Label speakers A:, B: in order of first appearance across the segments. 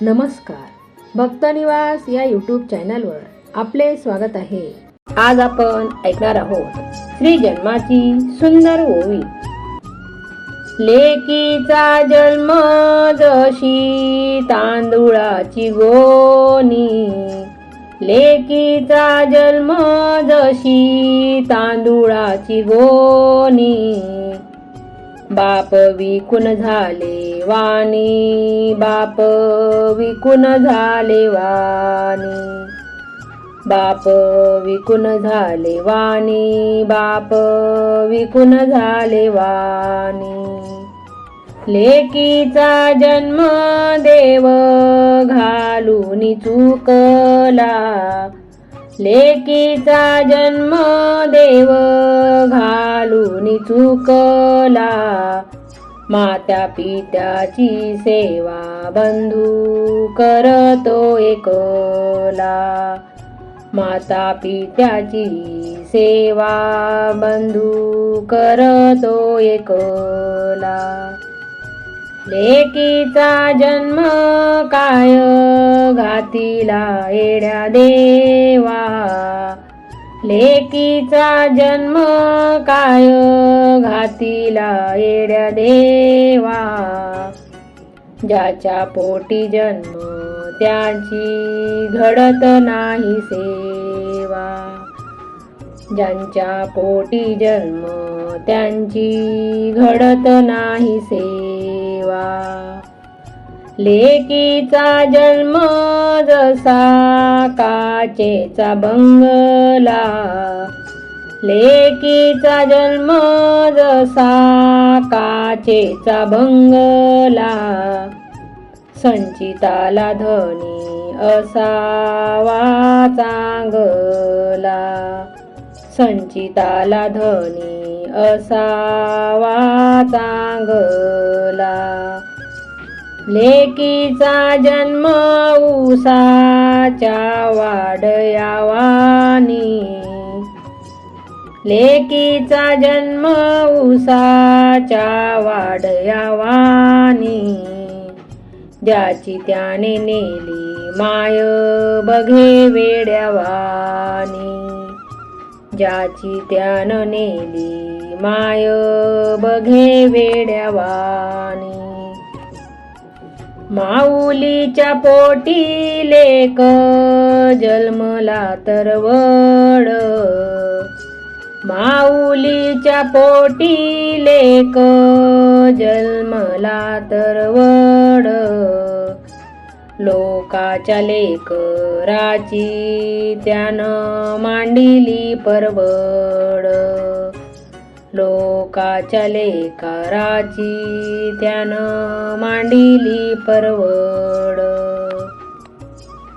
A: नमस्कार. भक्तनिवास या यूट्यूब चॅनलवर आपले स्वागत आहे. आज आपण ऐकणार आहोत श्री जन्माची सुंदर ओवी लेकीचा जन्म जशी तांदुळाची गोनी लेकीचा जन्म जशी तांदुळाची गोनी बाप विकून झाले वाणी बाप विकून झाले वाणी. बाप विकून झाले वाणी बाप विकून झाले वाणी. लेकीचा जन्म देव घालून चुकला लेकीचा जन्म देव घालून चुकला. मात्या पित्याची सेवा बंधू करतो एकला. माता पित्याची सेवा बंधू करतो एकला. लेकीचा जन्म काय? घातीला येड्या देवा. लेकीचा जन्म काय? घातीला येड्या देवा. ज्याच्या पोटी जन्म त्याची घडत नाही सेवा. ज्यांच्या पोटी जन्म त्यांची घडत नाही सेवा. लेकीचा जन्म जसा काचेचा बंगला. लेकीचा जन्म जसा काचेचा बंगला. संचिताला धनी असावा चांगला. संचिताला धनी असावा चांगला लेकीचा जन्म उसाच्या वाडयावानी लेकीचा जन्म उसाच्या वाडयावानी ज्याची त्याने नेली माय बघे वेड्यावानी. ज्याची त्यानं नेली माय बघे वेड्यावानी. माऊलीच्या पोटी लेक जन्मला तर वड. माऊलीच्या पोटी लेक जन्मला तर वड. लोकाच्या लेकराची त्यानं मांडिली परवड. श्लोकाचले लेकराची त्यानं मांडिली परवड.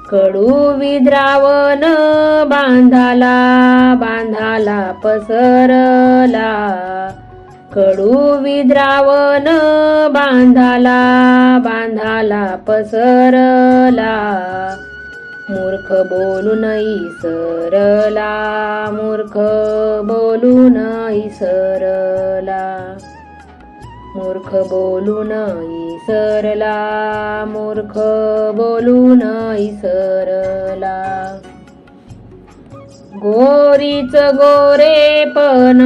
A: कडू विद्रावण बांधाला बांधाला पसरला. कडू विद्रावण बांधाला बांधाला पसरला. मूर्ख बोलूनही सरला. मूर्ख बोलू नई सरला. मूर्ख बोलू नई सरला. मूर्ख बोलूनही सरला. गोरीच गोरेपण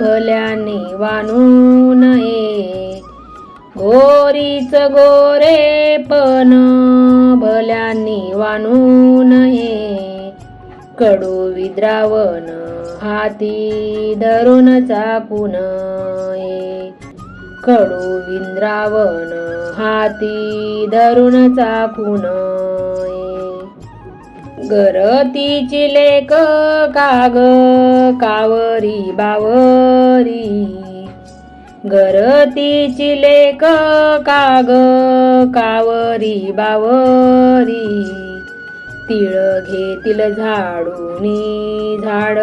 A: भल्याने वानू नये. गोरीच गोरेपण पण वानू नये कडू विद्रावण हाती धरून चापून नये कडू विंद्रावण हाती धरून चापून नये गरतीची लेक काग कावरी बावरी. गरतीची लेक काग कावरी बावरी. तिळ घेतील झाडूनी झाड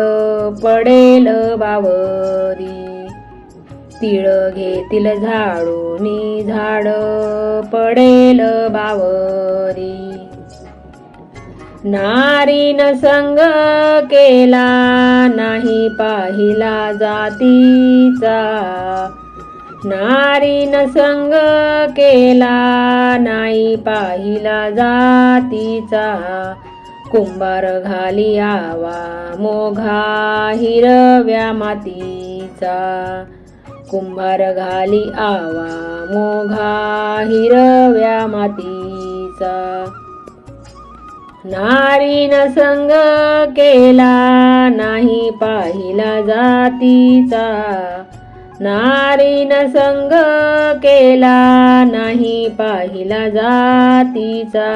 A: पडेल बावरी. तिळ घेतील झाडूनी झाड पडेल बावरी. नारीन संग केला नाही पाहिला जातीचा. नारीन संग केला नाही पाहिला जातीचा. कुंभार घाली आवा मोघा हिरव्या मातीचा. कुंभार घाली आवा मोघा हिरव्या मातीचा. नारीन संग केला नाही पाहिला जातीचा. नारीन संग केला नाही पाहिला जातीचा.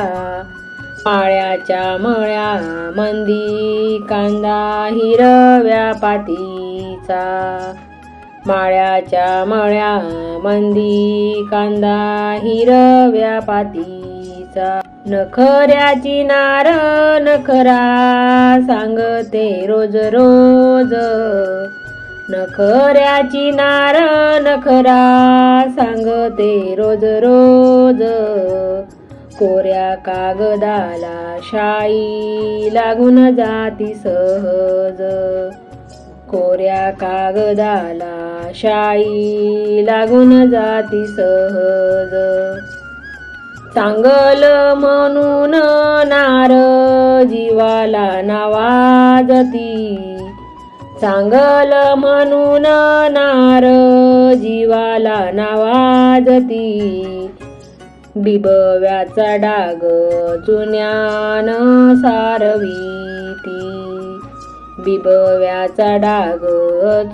A: माळ्याच्या मळ्या मंदी कांदा हिरव्या पातीचा. माळ्याच्या मळ्या मंदी कांदा हिरव्या पातीचा. नखऱ्याची नार नखरा सांगते रोज रोज. नखऱ्याची नार नखरा सांगते रोज रोज. कोऱ्या कागदाला शाई लागून जाती सहज. कोऱ्या कागदाला शाई लागून जाती सहज. चांगल म्हणून नार जीवाला नावाजती. सांगल म्हणून नार जीवाला नावाजती. बिबव्याचा डाग चुन्यान सारवीती. बिबव्याचा डाग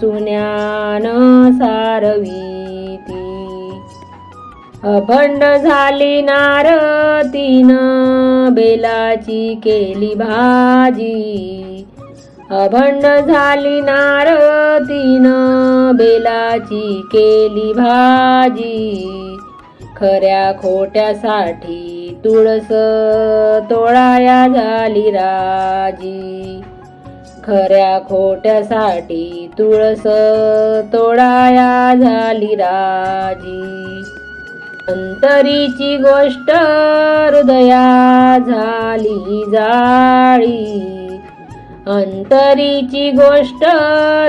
A: चुन्यान सारवीती. अभंड झाली नार तिनं बेलाची केली भाजी. अभंड झाली नारतीन बेलाची केली भाजी. खऱ्या खोट्यासाठी तुळस तोळाया झाली राजी. खऱ्या खोट्यासाठी तुळस तोडाया झाली राजी. अंतरीची गोष्ट हृदया झाली जाळी. अंतरीची गोष्ट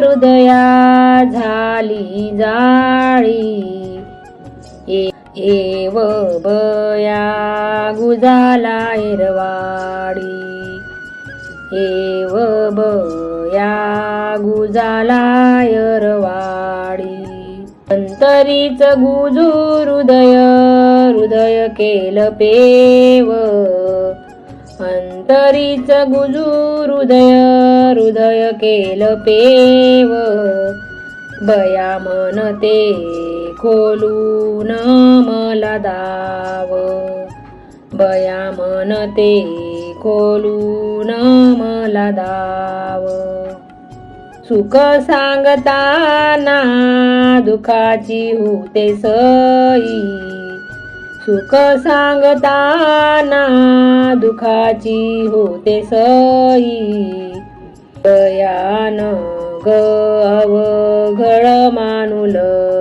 A: हृदया झाली जाळी. एव बया गुजाला एरवाडी. एव बया गुजाला एरवाडी. अंतरीच गुजू हृदय हृदय केलं पेव. अंतरीच गुजू हृदय हृदय केलं पेव. बया म्हणते खोलून मला दाव. बया म्हणते खोलून मला दाव. सुख सांगताना दुखाची होते सई. सुख सांगताना दुखाची होते सई. दयान ग अवघड मानुलई